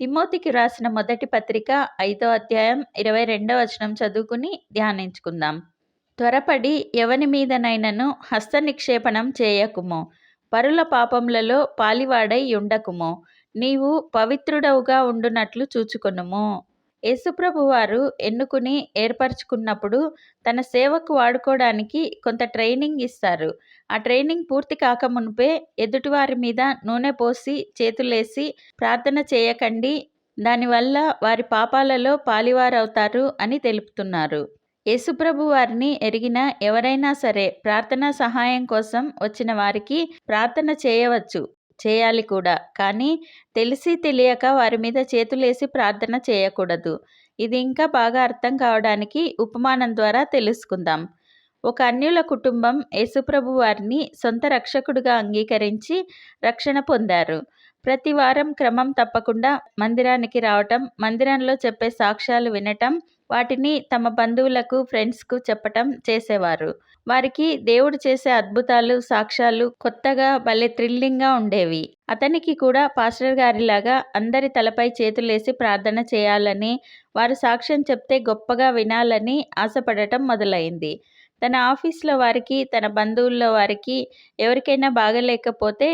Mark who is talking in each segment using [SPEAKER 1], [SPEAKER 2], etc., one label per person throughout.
[SPEAKER 1] తిమ్మోతికి రాసిన మొదటి పత్రిక ఐదో అధ్యాయం ఇరవై రెండవ వచనం చదువుకుని ధ్యానించుకుందాం. త్వరపడి ఎవని మీదనైనను హస్త నిక్షేపణం చేయకుము. పరుల పాపములలో పాలివాడై ఉండకుము. నీవు పవిత్రుడవుగా ఉండునట్లు చూచుకొనుము. యేసుప్రభు వారు ఎన్నుకుని ఏర్పరచుకున్నప్పుడు తన సేవకు వాడుకోవడానికి కొంత ట్రైనింగ్ ఇస్తారు. ఆ ట్రైనింగ్ పూర్తి కాకమునిపే ఎదుటివారి మీద నూనె పోసి చేతులేసి ప్రార్థన చేయకండి. దానివల్ల వారి పాపాలలో పాలివారవుతారు అని తెలుపుతున్నారు. యేసుప్రభు వారిని ఎరిగిన ఎవరైనా సరే ప్రార్థన సహాయం కోసం వచ్చిన వారికి ప్రార్థన చేయవచ్చు. చేయాలి కూడా. కానీ తెలిసి తెలియక వారి మీద చేతులేసి ప్రార్థన చేయకూడదు. ఇది ఇంకా బాగా అర్థం కావడానికి ఉపమానం ద్వారా తెలుసుకుందాం. ఒక అన్యుల కుటుంబం యేసుప్రభు వారిని సొంత రక్షకుడుగా అంగీకరించి రక్షణ పొందారు. ప్రతి వారం క్రమం తప్పకుండా మందిరానికి రావటం మందిరంలో చెప్పే సాక్ష్యాలు వినటం వాటిని తమ బంధువులకు ఫ్రెండ్స్కు చెప్పటం చేసేవారు. వారికి దేవుడు చేసే అద్భుతాలు సాక్ష్యాలు కొత్తగా భలే థ్రిల్లింగ్గా ఉండేవి. అతనికి కూడా పాస్టర్ గారిలాగా అందరి తలపై చేతులేసి ప్రార్థన చేయాలని వారు సాక్ష్యం చెప్తే గొప్పగా వినాలని ఆశపడటం మొదలైంది. తన ఆఫీస్లో వారికి తన బంధువుల్లో వారికి ఎవరికైనా బాగలేకపోతే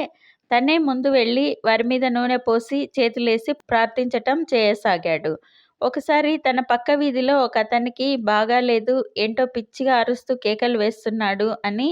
[SPEAKER 1] తనే ముందు వెళ్ళి వారి మీద నూనె పోసి చేతులేసి ప్రార్థించటం చేయసాగాడు. ఒకసారి తన పక్క వీధిలో ఒక అతనికి బాగాలేదు ఏంటో పిచ్చిగా అరుస్తూ కేకలు వేస్తున్నాడు అని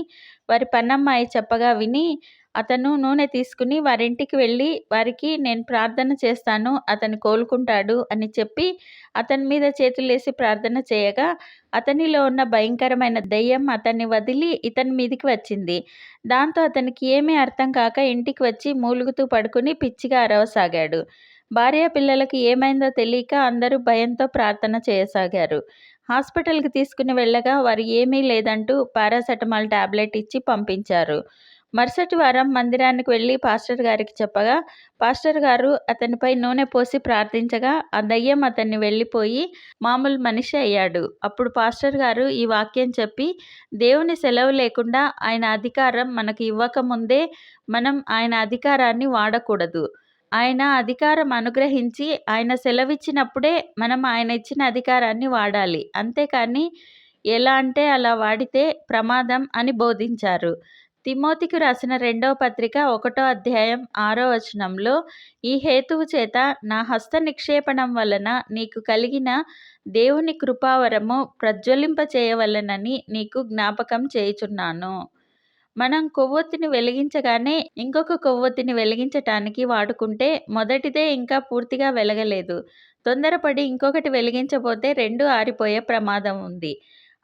[SPEAKER 1] వారి పన్నమ్మాయి చెప్పగా విని అతను నూనె తీసుకుని వారింటికి వెళ్ళి వారికి నేను ప్రార్థన చేస్తాను అతను కోలుకుంటాడు అని చెప్పి అతని మీద చేతులేసి ప్రార్థన చేయగా అతనిలో ఉన్న భయంకరమైన దయ్యం అతన్ని వదిలి ఇతని మీదికి వచ్చింది. దాంతో అతనికి ఏమీ అర్థం కాక ఇంటికి వచ్చి మూలుగుతూ పడుకుని పిచ్చిగా అరవసాగాడు. భార్య పిల్లలకి ఏమైందో తెలియక అందరూ భయంతో ప్రార్థన చేయసాగారు. హాస్పిటల్కి తీసుకుని వెళ్ళగా వారు ఏమీ లేదంటూ పారాసెటమాల్ టాబ్లెట్ ఇచ్చి పంపించారు. మరుసటి వారం మందిరానికి వెళ్ళి పాస్టర్ గారికి చెప్పగా పాస్టర్ గారు అతనిపై నూనె పోసి ప్రార్థించగా ఆ దయ్యం అతన్ని వెళ్ళిపోయి మామూలు మనిషి అయ్యాడు. అప్పుడు పాస్టర్ గారు ఈ వాక్యం చెప్పి దేవుని సెలవు లేకుండా ఆయన అధికారం మనకు ఇవ్వకముందే మనం ఆయన అధికారాన్ని వాడకూడదు. ఆయన అధికారం అనుగ్రహించి ఆయన సెలవిచ్చినప్పుడే మనం ఆయన ఇచ్చిన అధికారాన్ని వాడాలి. అంతేకాని ఎలా అంటే అలా వాడితే ప్రమాదం అని బోధించారు. తిమోతికి రాసిన రెండవ పత్రిక ఒకటో అధ్యాయం ఆరో వచనంలో ఈ హేతువు చేత నా హస్త నిక్షేపణం వలన నీకు కలిగిన దేవుని కృపావరము ప్రజ్వలింప చేయవలనని నీకు జ్ఞాపకం చేయుచున్నాను. మనం కొవ్వొత్తిని వెలిగించగానే ఇంకొక కొవ్వొత్తిని వెలిగించటానికి వాడుకుంటే మొదటిదే ఇంకా పూర్తిగా వెలగలేదు. తొందరపడి ఇంకొకటి వెలిగించబోతే రెండు ఆరిపోయే ప్రమాదం ఉంది.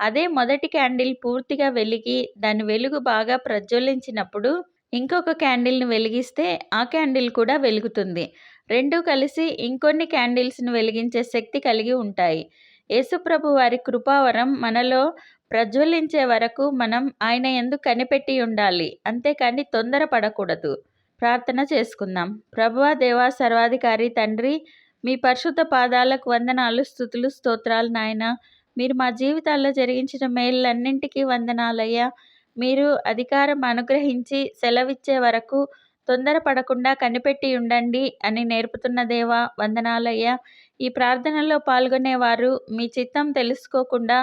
[SPEAKER 1] అదే మొదటి క్యాండిల్ పూర్తిగా వెలిగి దాని వెలుగు బాగా ప్రజ్వలించినప్పుడు ఇంకొక క్యాండిల్ని వెలిగిస్తే ఆ క్యాండిల్ కూడా వెలుగుతుంది. రెండు కలిసి ఇంకొన్ని క్యాండిల్స్ని వెలిగించే శక్తి కలిగి ఉంటాయి. యేసుప్రభు వారి కృపావరం మనలో ప్రజ్వలించే వరకు మనం ఆయన ఎందుకు కనిపెట్టి ఉండాలి. అంతేకాని తొందరపడకూడదు ప్రార్థన చేసుకుందాం. ప్రభువా దేవా సర్వాధికారి తండ్రి మీ పరిశుద్ధ పాదాలకు వందనాలు స్థుతులు స్తోత్రాలు నాయన. మీరు మా జీవితాల్లో జరిగించిన మేళ్ళన్నింటికీ వందనాలయ్యా. మీరు అధికారం అనుగ్రహించి సెలవిచ్చే వరకు తొందరపడకుండా కనిపెట్టి ఉండండి అని నేర్పుతున్న దేవా వందనాలయ్యా. ఈ ప్రార్థనలో పాల్గొనేవారు మీ చిత్తం తెలుసుకోకుండా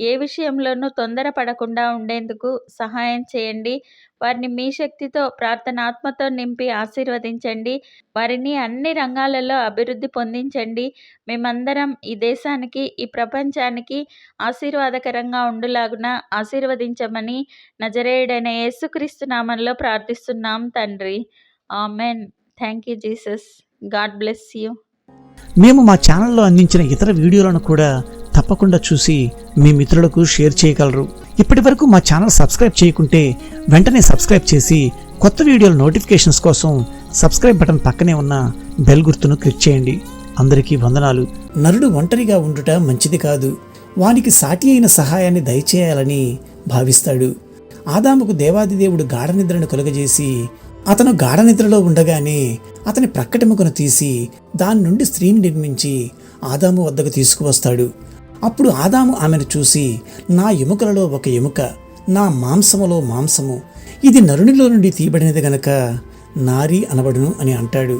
[SPEAKER 1] ఏ విషయంలోనూ తొందరపడకుండా ఉండేందుకు సహాయం చేయండి. వారిని మీ శక్తితో ప్రార్థనాత్మతో నింపి ఆశీర్వదించండి. వారిని అన్ని రంగాలలో అభివృద్ధి పొందించండి. మేమందరం ఈ దేశానికి ఈ ప్రపంచానికి ఆశీర్వాదకరంగా ఉండులాగున ఆశీర్వదించమని నజరేయుడైన యేసుక్రీస్తు నామంలో ప్రార్థిస్తున్నాం తండ్రి. Amen. Thank you Jesus. God bless you.
[SPEAKER 2] మేము మా ఛానల్లో అందించిన ఇతర వీడియోలను కూడా తప్పకుండా చూసి మీ మిత్రులకు షేర్ చేయగలరు. ఇప్పటి వరకు మా ఛానల్ సబ్స్క్రైబ్ చేయకుంటే వెంటనే సబ్స్క్రైబ్ చేసి కొత్త వీడియోల నోటిఫికేషన్స్ కోసం సబ్స్క్రైబ్ బటన్ పక్కనే ఉన్న బెల్ గుర్తును క్లిక్ చేయండి. అందరికీ వందనాలు. నరుడు ఒంటరిగా ఉండుట మంచిది కాదు. వానికి సాటి అయిన సహాయాన్ని దయచేయాలని భావిస్తాడు. ఆదాముకు దేవాదిదేవుడు గాఢ నిద్రను కలుగజేసి అతను గాఢ నిద్రలో ఉండగానే అతని ప్రక్కటెముకను తీసి దాని నుండి స్త్రీని నిర్మించి ఆదాము వద్దకు తీసుకువస్తాడు. అప్పుడు ఆదాము ఆమెను చూసి నా ఎముకలలో ఒక ఎముక నా మాంసములో మాంసము ఇది నరునిలో నుండి తీయబడినది గనక నారి అనబడును అని అంటాడు.